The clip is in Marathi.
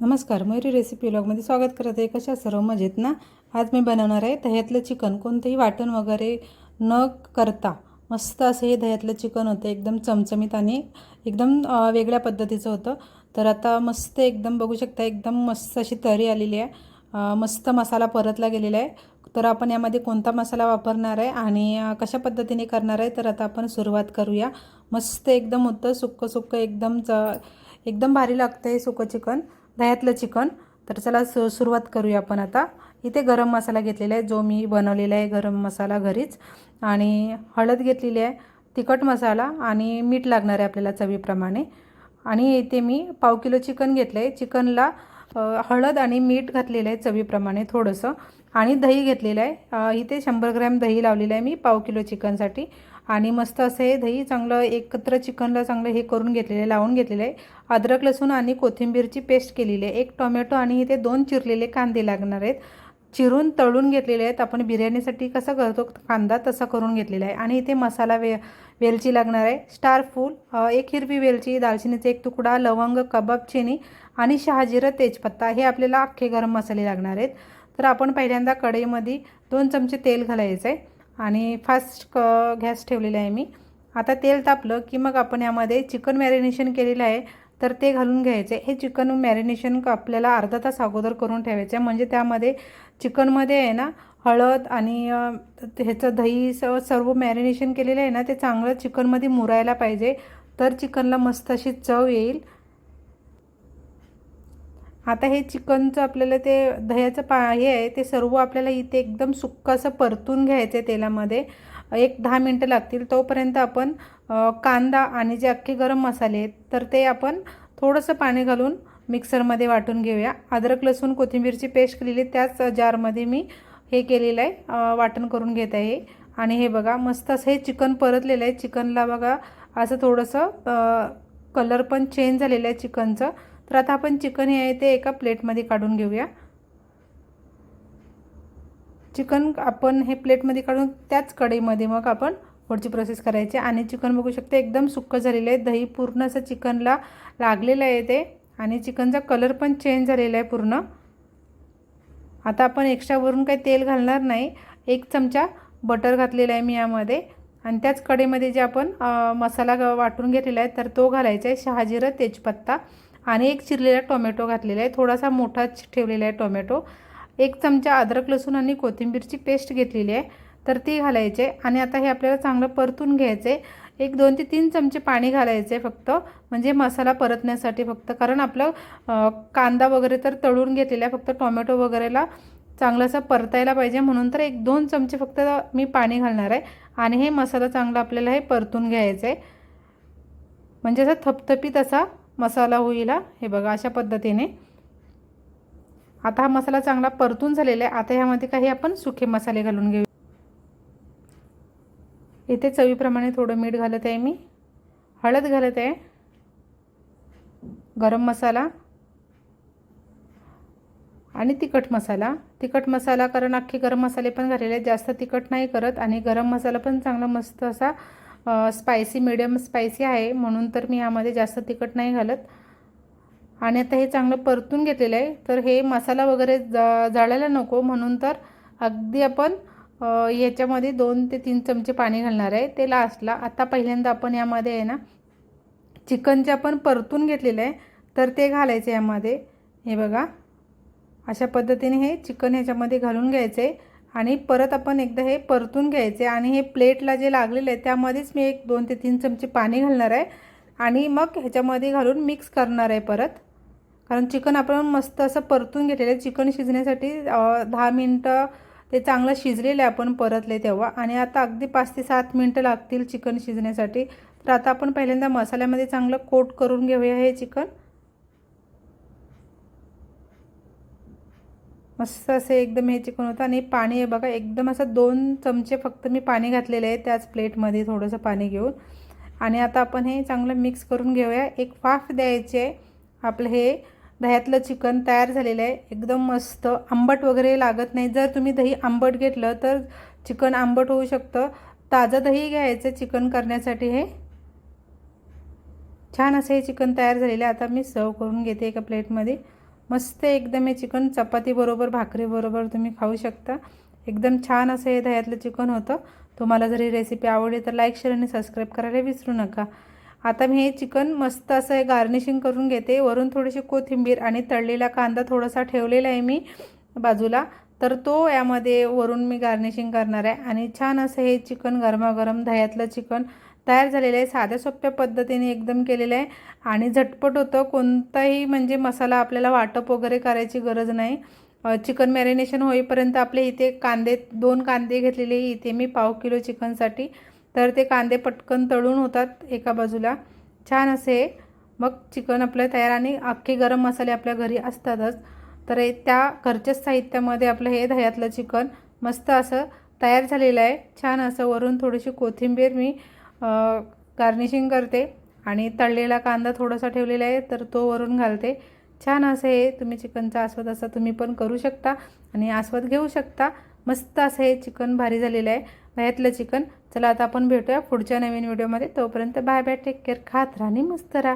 नमस्कार मयुरी रेसिपी ब्लॉगमध्ये स्वागत करत आहे. कशा सर्व मजेत ना? आज मी बनवणार आहे दह्यातलं चिकन. कोणतंही वाटण वगैरे न करता मस्त असं हे दह्यातलं चिकन होतं. एकदम चमचमीत आणि एकदम वेगळ्या पद्धतीचं होतं. तर आता मस्त एकदम बघू शकता एकदम मस्त अशी तरी आलेली आहे. मस्त मसाला परतला गेलेला आहे. तर आपण यामध्ये कोणता मसाला वापरणार आहे आणि कशा पद्धतीने करणार आहे तर आता आपण सुरुवात करूया. मस्त एकदम होतं सुक्कं सुक्कं एकदम च एकदम भारी लागतं हे सुकं चिकन. दह्यातलं चिकन. तर चला सु सुरुवात करूया आपण आता. इथे गरम मसाला घेतलेला आहे जो मी बनवलेला आहे गरम मसाला घरीच. आणि हळद घेतलेली आहे तिखट मसाला आणि मीठ लागणार आहे आपल्याला चवीप्रमाणे. आणि इथे मी पाव किलो चिकन घेतलं आहे चिकनला हळद आणि मीठ घातलेलं आहे चवीप्रमाणे थोडंसं. आणि दही घेतलेलं आहे. इथे शंभर ग्रॅम दही लावलेलं आहे मी पाव किलो चिकनसाठी. आणि मस्त असं हे दही चांगलं एकत्र चिकनला चांगलं हे करून घेतलेलं आहे लावून घेतलेलं. आहे अद्रक लसूण आणि कोथिंबीरची पेस्ट केलेली. आहे एक टोमॅटो आणि इथे दोन चिरलेले कांदे लागणार आहेत. चिरून तळून घेतलेले आहेत. आपण बिर्याणीसाठी कसं करतो? कांदा तसा करून घेतलेला आहे. आणि इथे मसाला वे वेलची लागणार आहे. स्टार फूल एक हिरवी वेलची दालचिनीचा एक तुकडा लवंग कबाब चिनी आणि शहाजिरं तेजपत्ता हे आपल्याला अख्खे गरम मसाले लागणार आहेत. तर आपण पहिल्यांदा कढईमध्ये दोन चमचे तेल घालायचं आहे आणि फास्ट क गॅस ठेवलेला आहे मी. आता तेल तापलं की मग आपण यामध्ये चिकन मॅरिनेशन केलेलं आहे. तर ते घालून घ्यायचे. हे चिकन मॅरिनेशन आपल्याला अर्धा तास अगोदर करून ठेवायचं. आहे म्हणजे त्यामध्ये चिकनमध्ये आहे ना हळद आणि ह्याचं दही स सर्व मॅरिनेशन केलेलं आहे ना ते चांगलं चिकनमध्ये मुरायला पाहिजे. तर चिकनला मस्त अशी चव येईल. आता हे चिकनचं आपल्याला ते दह्याचं पा हे आहे ते सर्व आपल्याला इथे एकदम सुक्क असं परतून घ्यायचं आहे तेलामध्ये. एक दहा मिनटं लागतील तोपर्यंत आपण कांदा आणि जे अख्खे गरम मसाले आहेत तर ते आपण थोडंसं पाणी घालून मिक्सरमध्ये वाटून घेऊया. अद्रक लसूण कोथिंबीरची पेस्ट केलेली त्याच जारमध्ये मी हे केलेलं आहे वाटण करून घेत आहे आणि हे बघा मस्त असं हे चिकन परतलेलं आहे. चिकनला बघा असं थोडंसं कलर पण चेंज झालेलं आहे चिकनचं. तर आता आपण चिकन हे आहे ते एका प्लेटमध्ये काढून घेऊया. चिकन आपण हे प्लेटमध्ये काढून त्याच कढईमध्ये मग आपण पुढची प्रोसेस करायची. आणि चिकन बघू शकते एकदम सुक्कं झालेलं आहे. दही पूर्ण असं चिकनला लागलेलं आहे ते. आणि चिकनचा कलर पण चेंज झालेला आहे पूर्ण. आता आपण एक्स्ट्रावरून काही तेल घालणार नाही. एक चमचा बटर घातलेला आहे मी यामध्ये. आणि त्याच कढईमध्ये जे आपण मसाला वाटून घेतलेला आहे तर तो घालायचा आहे. शहाजिरं तेजपत्ता. आणि एक चिरलेला टोमॅटो घातलेला आहे. थोडासा मोठा ठेवलेला आहे टोमॅटो. एक चमचा अद्रक लसूण आणि कोथिंबीरची पेस्ट घेतलेली आहे. तर ती घालायची आहे. आणि आता हे आपल्याला चांगलं परतून घ्यायचं आहे एक दोन ते तीन चमचे पाणी घालायचे आहे फक्त. म्हणजे मसाला परतण्यासाठी फक्त. कारण आपलं कांदा वगैरे तर तळून घेतलेला आहे. फक्त टोमॅटो वगैरेला चांगलं असं परतायला पाहिजे. म्हणून तर एक दोन चमचे फक्त मी पाणी घालणार आहे. आणि हे मसाला चांगला आपल्याला हे परतून घ्यायचं आहे म्हणजे असा थपथपीत असा मसाला होईल हे. बघा अशा पद्धतीने. आता हा मसाला चांगला परतून झालेला आहे. आता ह्यामध्ये काही आपण सुखे मसाले घालून घेऊ. इथे चवीप्रमाणे थोडं मीठ घालत आहे मी. हळद घालत आहे. गरम मसाला. आणि तिखट मसाला. तिखट मसाला कारण अख्खे गरम मसाले पण घालेले आहेत. जास्त तिखट नाही करत. आणि गरम मसाला पण चांगला मस्त असा स्पायसी मिडियम स्पायसी आहे. म्हणून तर मी यामध्ये जास्त तिखट नाही घालत. आणि आता हे चांगलं परतून घेतलेलं आहे. तर हे मसाला वगैरे ज जळायला नको. म्हणून तर अगदी आपण याच्यामध्ये दोन ते तीन चमचे पाणी घालणार आहे. ते लास्टला आता पहिल्यांदा आपण यामध्ये आहे ना चिकनचे आपण परतून घेतलेलं आहे. तर ते घालायचं यामध्ये. हे बघा. अशा पद्धतीने हे चिकन ह्याच्यामध्ये घालून घ्यायचे आणि परत आपण एकदा हे परतून घ्यायचे आणि हे प्लेटला जे लागलेलं आहे त्यामध्येच मी एक दोन ते तीन चमचे पाणी घालणार आहे. आणि मग ह्याच्यामध्ये घालून मिक्स करणार आहे परत. कारण चिकन आपण मस्त असं परतून घेतलेलं आहे. चिकन शिजण्यासाठी दहा मिनटं ते चांगलं शिजलेलं आहे आपण परतले तेव्हा. आणि आता अगदी पाच ते सात मिनटं लागतील चिकन शिजण्यासाठी. तर आता आपण पहिल्यांदा मसाल्यामध्ये चांगलं कोट करून घेऊया हे चिकन. मस्त असे एकदम हे चिकन होतं. आणि पाणी आहे बघा एकदम असं दोन चमचे फक्त मी पाणी घातलेले आहे त्याच प्लेटमध्ये थोडंसं पाणी घेऊन. आणि आता आपण हे चांगलं मिक्स करून घेऊया. एक फाफ द्यायचे आहे. आपलं हे दह्यातलं चिकन तयार झालेलं आहे. एकदम मस्त. आंबट वगैरे लागत नाही. जर तुम्ही दही आंबट घेतलं तर चिकन आंबट होऊ शकतं. ताजं दही घ्यायचं चिकन करण्यासाठी हे. छान असं हे चिकन तयार झालेलं आहे. आता मी सर्व करून घेते एका प्लेटमध्ये. मस्त एकदम हे चिकन. चपातीबरोबर भाकरीबरोबर तुम्ही खाऊ शकता. एकदम छान असं हे दह्यातलं चिकन होतं. तुम्हाला जर ही रेसिपी आवडली तर लाईक शेअर आणि सबस्क्राईब करायला विसरू नका. आता मी हे चिकन मस्त असं हे गार्निशिंग करून घेते. वरून थोडीशी कोथिंबीर आणि तळलेला कांदा थोडासा ठेवलेला आहे मी बाजूला. तर तो यामध्ये वरून मी गार्निशिंग करणार आहे. आणि छान असं हे चिकन गरमागरम दह्यातलं चिकन तयार झालेलं आहे. साध्या सोप्या पद्धतीने एकदम केलेलं आहे. आणि झटपट होतं. कोणताही म्हणजे मसाला आपल्याला वाटप वगैरे करायची गरज नाही. चिकन मॅरिनेशन होईपर्यंत आपले इथे कांदे दोन कांदे घेतलेले इथे मी पाव किलो चिकनसाठी तर ते कांदे पटकन तळून होतात एका बाजूला. छान असे मग चिकन आपलं तयार आणि अख्खे गरम मसाले आपल्या घरी असतातच. तर त्या घरच्याच साहित्यामध्ये आपलं हे दह्यातलं चिकन मस्त असं तयार झालेलं आहे. छान असं वरून थोडीशी कोथिंबीर मी गार्निशिंग करते आणि तळलेला कांदा थोडासा ठेवलेला आहे तर तो वरून घालते. छान असं हे तुम्ही चिकनचा आस्वाद असा तुम्ही पण करू शकता आणि आस्वाद घेऊ शकता. मस्त असं हे चिकन भारी झालेलं आहे भयातलं चिकन. चला आता आपण भेटूया पुढच्या नवीन व्हिडिओमध्ये. तोपर्यंत बाय बाय टेक केअर खात राहा आणि मस्त राहा.